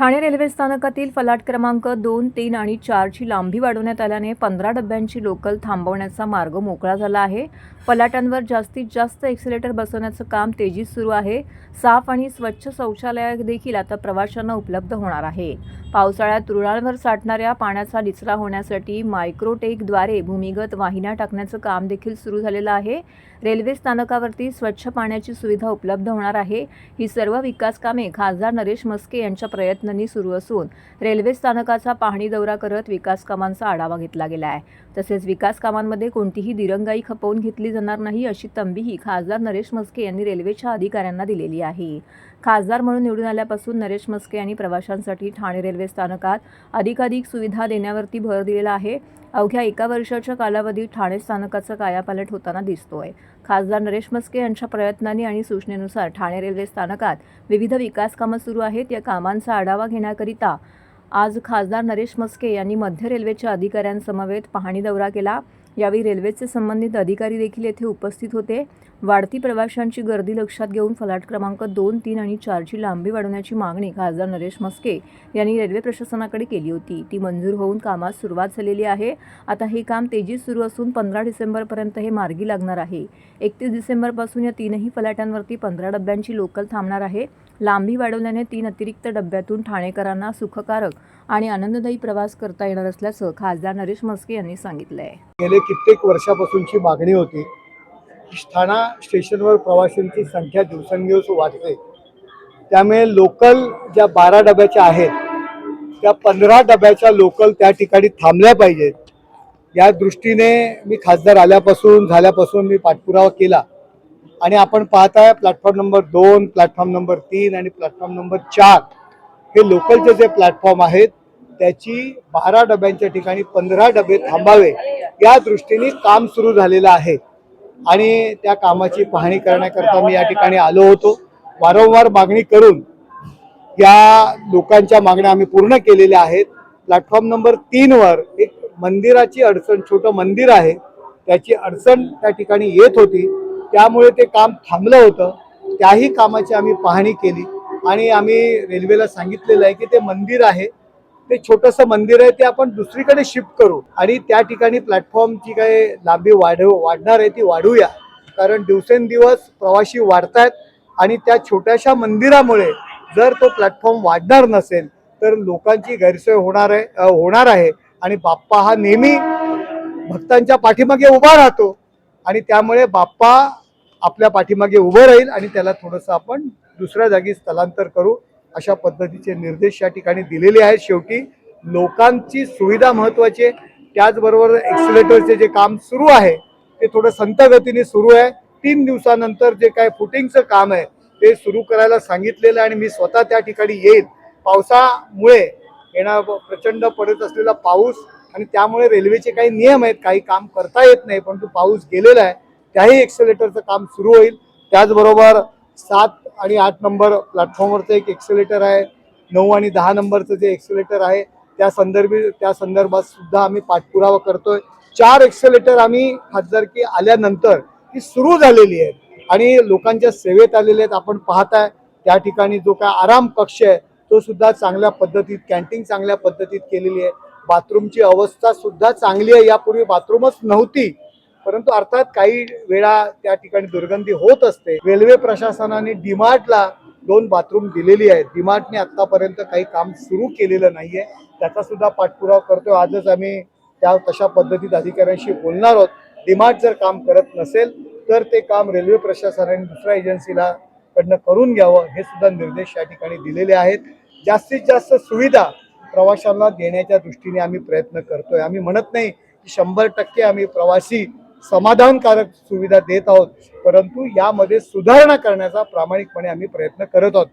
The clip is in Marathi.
ठाणे रेल्वे स्थानकातील फलाट क्रमांक दोन तीन आणि चारची लांबी वाढवण्यात आल्याने पंधरा डब्यांची लोकल थांबवण्याचा मार्ग मोकळा झाला आहे. फलाटांवर जास्तीत जास्त एक्सिलेटर बसवण्याचं काम तेजीत सुरू आहे. साफ आणि स्वच्छ शौचालय देखील आता प्रवाशांना उपलब्ध होणार आहे. पावसाळ्यात रुळांवर साठणाऱ्या पाण्याचा निचरा होण्यासाठी मायक्रोटेकद्वारे भूमिगत वाहिन्या टाकण्याचं काम देखील सुरू झालेलं आहे. रेल्वे स्थानकावरती स्वच्छ पाण्याची सुविधा उपलब्ध होणार आहे. ही सर्व विकास कामे खासदार नरेश मस्के यांच्या प्रयत्न प्रयत्नांनी सुरू असून रेल्वे स्थानकाचा पाहणी दौरा करत विकास कामांचा आढावा घेतला गेला आहे. तसेच विकास कामांमध्ये कोणतीही दिरंगाई खपवून घेतली जाणार नाही अशी तंबीही खासदार नरेश मस्के यांनी रेल्वेच्या अधिकाऱ्यांना दिलेली आहे. खासदार म्हणून निवडून आल्यापासून नरेश मस्के यांनी प्रवाशांसाठी ठाणे रेल्वे स्थानकात अधिकाधिक सुविधा देण्यावरती भर दिलेला आहे. अवघ्या एका वर्षाच्या कालावधीत ठाणे स्थानकाचा कायापालट होताना दिसतोय. खासदार नरेश मस्के यांच्या प्रयत्नांनी आणि सूचनेनुसार ठाणे रेल्वे स्थानकात विविध विकास कामं सुरू आहेत. या कामांचा आढावा घेण्याकरिता आज खासदार नरेश मस्के यांनी मध्य रेल्वेच्या अधिकाऱ्यांसमवेत पाहणी दौरा केला. यावेळी रेल्वेचे संबंधित अधिकारी देखील येथे उपस्थित होते. वाढती प्रवाशांची गर्दी लक्षात घेऊन फलाट क्रमांक दोन तीन आणि चारची लांबी वाढवण्याची मागणी खासदार नरेश मस्के यांनी रेल्वे प्रशासनाकडे केली होती. ती मंजूर होऊन कामास सुरुवात झालेली आहे. आता हे काम तेजीत सुरू असून पंधरा डिसेंबरपर्यंत हे मार्गी लागणार आहे. एकतीस डिसेंबरपासून या तीनही फलाटांवरती पंधरा डब्यांची लोकल थांबणार आहे. लांबी वाढवल्याने तीन अतिरिक्त डब्यातून ठाणेकरांना सुखकारक आणि आनंददायी प्रवास करता येणार असल्याचं खासदार नरेश मस्के यांनी सांगितलं आहे गेले कित्येक वर्षापासूनची मागणी होती ठाणा स्टेशनवर प्रवाशांची संख्या दिवसेंदिवस वाढते. त्यामुळे लोकल ज्या बारा डब्याच्या आहेत त्या पंधरा डब्याच्या लोकल त्या ठिकाणी थांबल्या पाहिजेत. या दृष्टीने मी खासदार आल्यापासून झाल्यापासून मी पाठपुरावा केला. आणि आपण पाहताय प्लॅटफॉर्म नंबर दोन प्लॅटफॉर्म नंबर तीन आणि प्लॅटफॉर्म नंबर चार हे लोकलचे जे प्लॅटफॉर्म आहेत त्याची बारा डब्यांच्या ठिकाणी पंधरा डबे थांबावे या दृष्टीने काम सुरू झालेलं आहे. आणि त्या कामाची पाहणी करण्याकरता मी या ठिकाणी आलो होतो. वारंवार मागणी करून या लोकांच्या मागण्या आम्ही पूर्ण केलेल्या आहेत. प्लॅटफॉर्म नंबर तीनवर एक मंदिराची अडचण छोटं मंदिर आहे. त्याची अडचण त्या ठिकाणी येत होती. त्यामुळे ते काम थांबलं होतं. त्याही कामाची आम्ही पाहणी केली. आणि आम्ही रेल्वेला सांगितलेलं आहे की ते मंदिर आहे. ते छोटंसं मंदिर आहे ते आपण दुसरीकडे शिफ्ट करू. आणि त्या ठिकाणी प्लॅटफॉर्मची काय लांबी वाढव वाढणार आहे ती वाढूया. कारण दिवसेंदिवस प्रवासी वाढतायत आणि त्या छोट्याशा मंदिरामुळे जर तो प्लॅटफॉर्म वाढणार नसेल तर लोकांची गैरसोय होणार आहे होणार आहे. आणि बाप्पा हा नेहमी भक्तांच्या पाठीमागे उभा राहतो. आणि त्यामुळे बाप्पा आपल्या पाठीमागे उभं राहील आणि त्याला थोडंसं आपण दुसऱ्या जागी स्थलांतर करू. अशा पद्धतीचे निर्देश या ठिकाणी दिलेले आहेत. शेवटी लोकांची सुविधा महत्वाची आहे. त्याचबरोबर एक्सिलेटरचे जे काम सुरू आहे ते थोडं संथगतीने सुरू आहे. तीन दिवसानंतर जे काय फुटिंगचं काम आहे ते सुरू करायला सांगितलेलं आहे आणि मी स्वतः त्या ठिकाणी येईल पावसामुळे येणार प्रचंड पडत असलेला पाऊस आणि त्यामुळे रेल्वेचे काही नियम आहेत काही काम करता येत नाही परंतु पाऊस गेलेला आहे त्याही एक्सेलेटरचं काम सुरू होईल. त्याचबरोबर सात आणि आठ नंबर प्लॅटफॉर्मवरचं एक एक्सेलेटर आहे. नऊ आणि दहा नंबरचं जे एक्सेलेटर आहे त्या संदर्भी त्या संदर्भात सुद्धा आम्ही पाठपुरावा करतोय. चार एक्सेलेटर आम्ही खासदारकी आल्यानंतर ही सुरू झालेली आहेत. आणि लोकांच्या सेवेत आलेले आहेत. आपण पाहताय त्या ठिकाणी जो काय आराम कक्ष आहे तो सुद्धा चांगल्या पद्धतीत कॅन्टीन चांगल्या पद्धतीत केलेली आहे. बाथरूमची अवस्था सुद्धा चांगली आहे. यापूर्वी बाथरूमच नव्हती. परंतु अर्थात काही वेळा त्या ठिकाणी दुर्गंधी होत असते. रेल्वे प्रशासनाने डीमार्टला दोन बाथरूम दिलेली आहेत. डीमार्टने आतापर्यंत काही काम सुरू केलेलं नाहीये. त्याचा सुद्धा पाठपुरावा करतोय. आजच आम्ही त्या तशा पद्धतीत अधिकाऱ्यांशी बोलणार आहोत. डिमार्ट जर काम करत नसेल तर ते काम रेल्वे प्रशासनाने दुसऱ्या एजन्सीला कडनं करून घ्यावं. हे सुद्धा निर्देश या ठिकाणी दिलेले आहेत. जास्तीत जास्त सुविधा प्रवाशांना देण्याच्या दृष्टीने आम्ही प्रयत्न करतोय. आम्ही म्हणत नाही की शंभर टक्के आम्ही प्रवासी समाधानकारक सुविधा देत आहोत परंतु यामध्ये सुधारणा करण्याचा प्रामाणिकपणे आम्ही प्रयत्न करत आहोत.